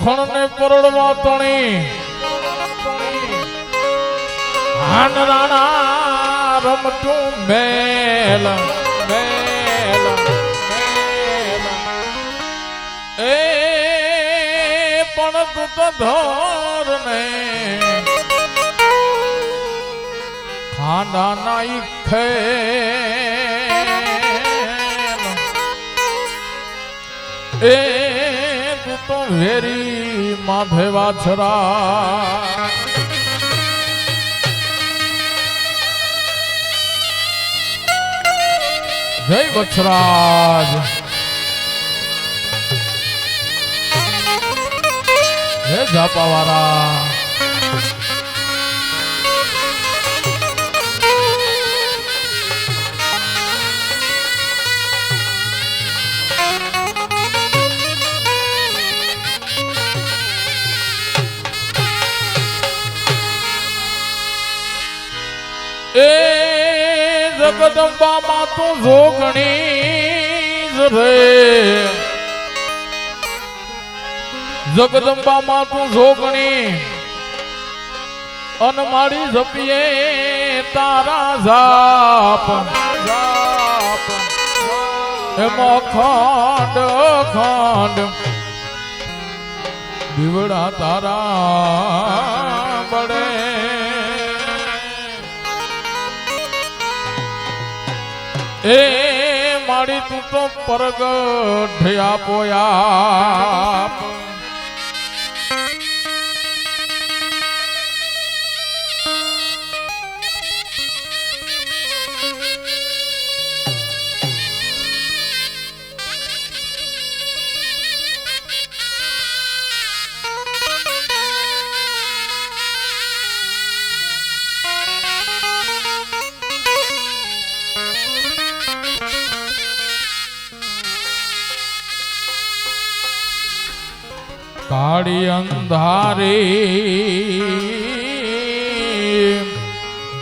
મખણ ને પરળવા તણી. હાન રાણા રમતું મેલ મેલ એ પણ તું તો ધોર ને ખાંડા નાઈ ખે એ વેરી માધે વાછરા જય વછરાજ જય ઝાપાવાળા. જગદંબા માં તો જોગણી જ રે જગદંબામાં તું જોગણી. અન જપીએ તારા જાપ. એમાં ખંડ ખંડ દીવડા તારા બળે એ મારી તું તો પરગટ આપોયા. કાળી અંધારી.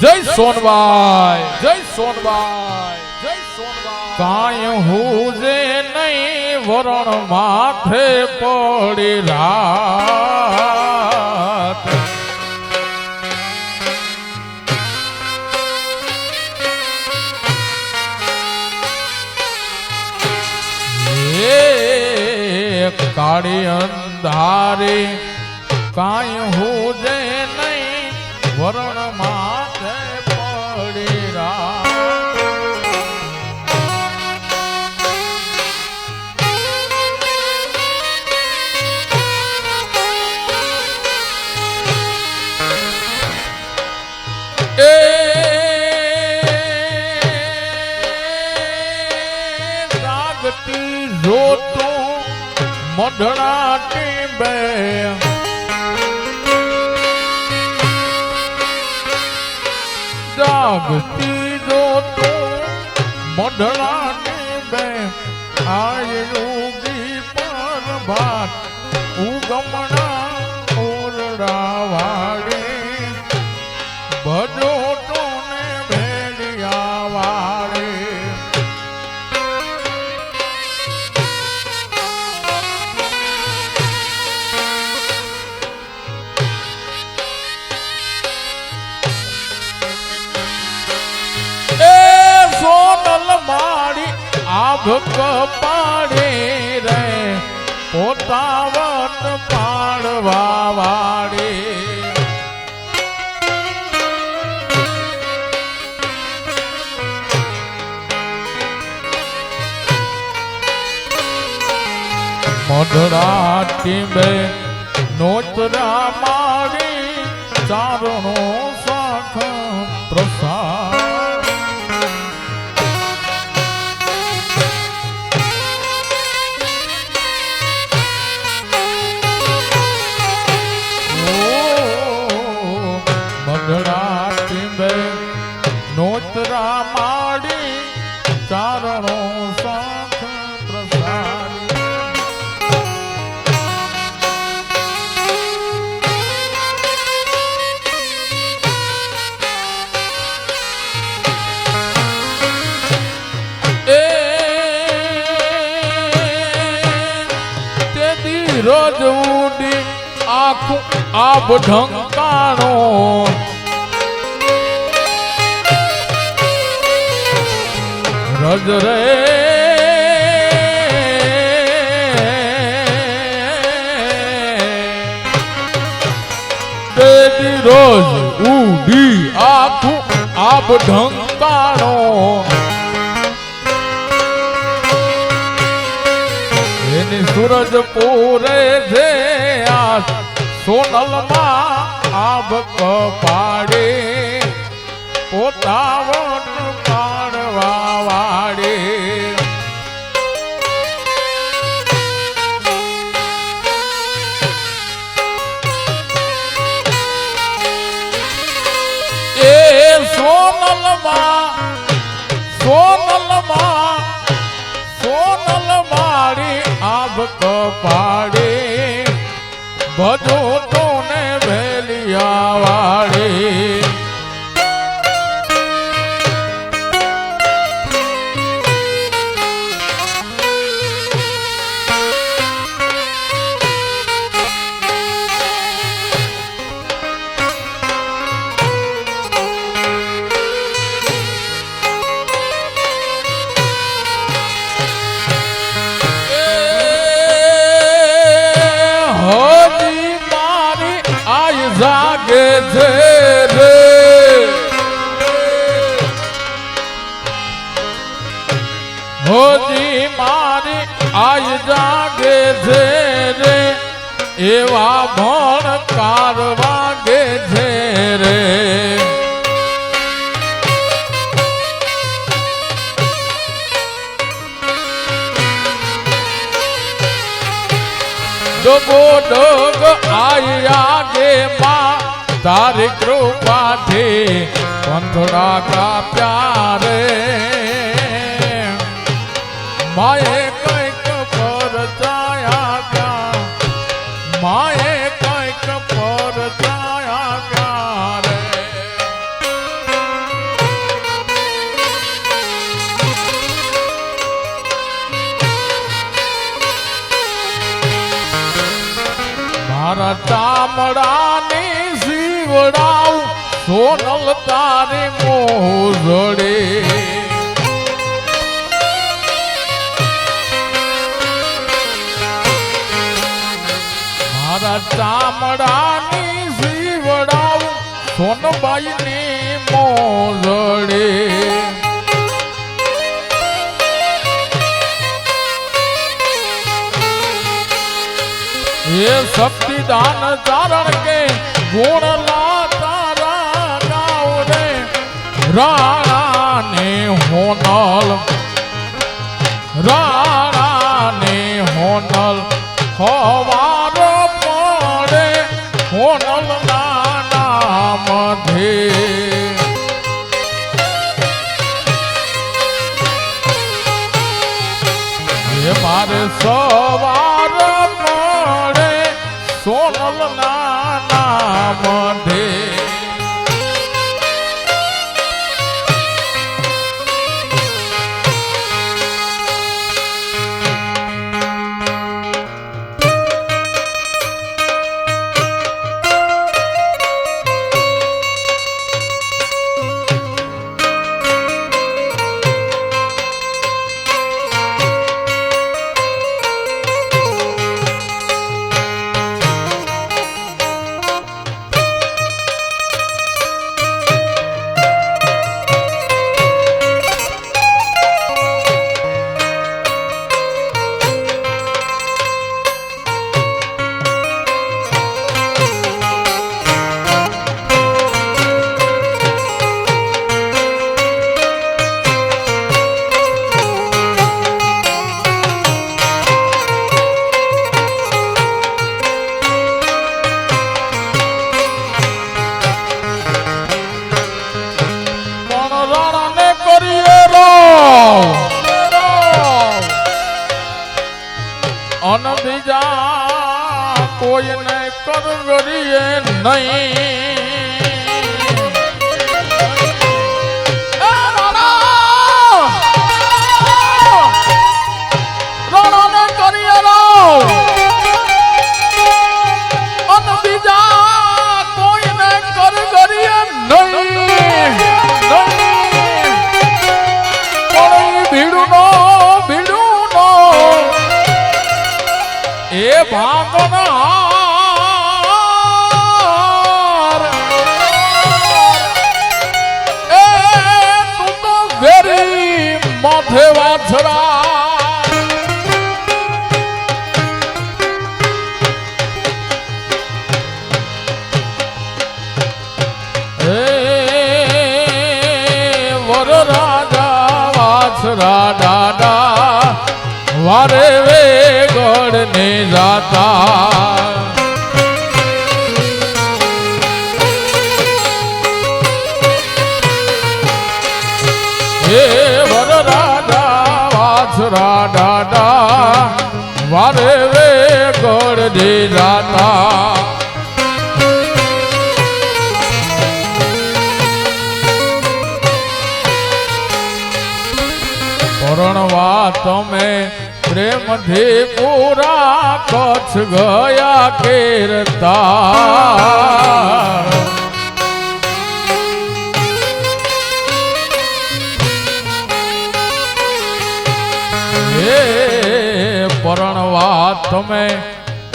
જય સોનભાઈ જય સોનભાઈ જય સોનભાઈ કાય હું જે નહીં, વરણ માથે પડી રાત. કાળી અંધારી. કાંઈ હું જે નહીં વરણ માથે પડે રા જોતો મઢણા ટીંબે જાગતી જોતો મઢણા ટીંબે આયુગી પર ભાત ઉગમણા ઓરડા વાળી ટીંબે નોતરા તે દી આભ ઢંકાણો. રજ રે. રોજ ઉડી આખું આબ ઢંકાણો. સૂરજ પૂરે છે આ સોનલમાં આભ પાડે પોતાવટ મારી આભ બધું તું ને ભેલિયા વાળે. હજી મારી આય જાગે એવા ભણ કાર વાગે છે રે. ડગો ડગ આયા ગે માં તારી કૃપાથી પંથડા કા પ્યારે માએ કંઈક પર ચાયા કા માએ કંઈક પર ચાયા કા રે. મારા ચામડાની સોનલ તારે મોહ જડે મારા ચામડાની સીવડાવ સોનબાઈ ને મોહ જડે એ શક્તિદાન ચારણ કે ગુણ લા રાણાને હોનલ રાણાને હોનલ હવારો પડે હોનલ નાના મધે મારે સૌ અન બીજા કોઈને કરગરીએ નહીં. ભાંગનાર એ તું તો વેરી માથે વાછડા એ વર રાજા વાછરા દાદા વારે વે ગઢ ને જાતા. હે વર રાધા વાછરા દાદા વારે વે ગોળ દે પરણવા તમે પ્રેમથી પૂરા કચ્છ ગયા કેરતા પરણવા તમે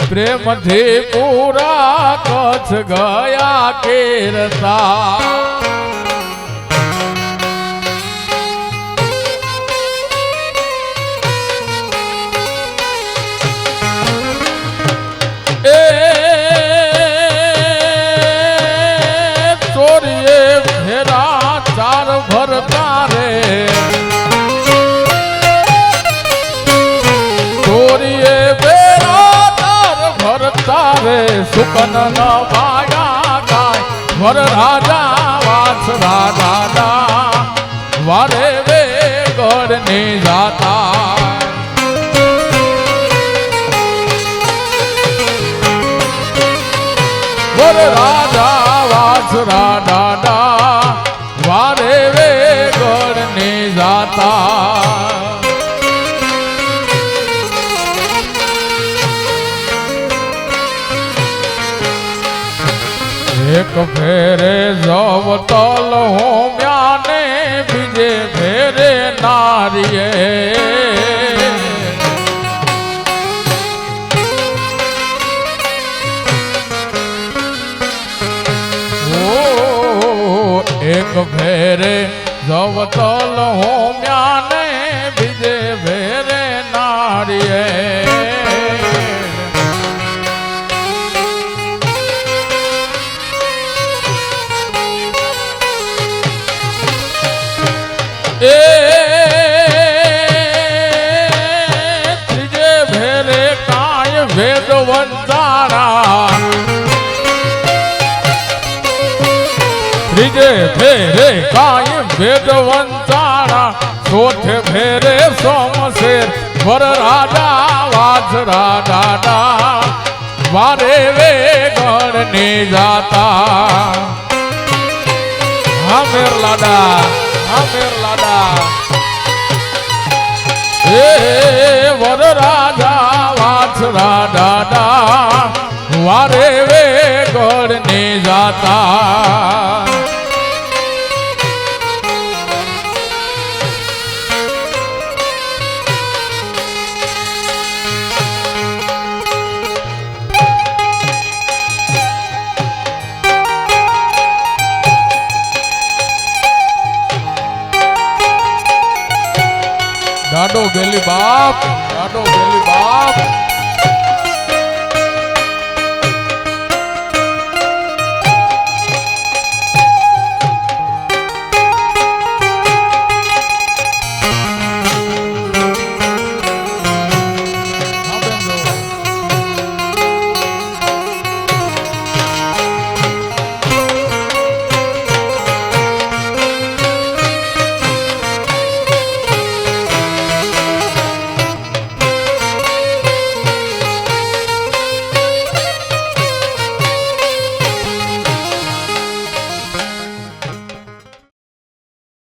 પ્રેમથી પૂરા કચ્છ ગયા કેરતા વર રાજા વાછરા દાદા વારે વે ગઢ ને જાતા. વર રાજા એક ફેરે જવ તલ હોમ્યાને બીજે ફેરે નારીએ. એક ફેરે જવ તલ ત્રીજે ભેરે કાય વેદ વંતારા ચોથે ભેરે સોમશેર વર રાજા વાજરા દાદા વારે વે ગણ ને જાતા. હા, મેર લાડા, હા, મેર લાડા. વર રાજા વાછરા દાદા વારે વે ગઢ ને જાતા. ગેલી બાપ દાડો ગેલી બાપ.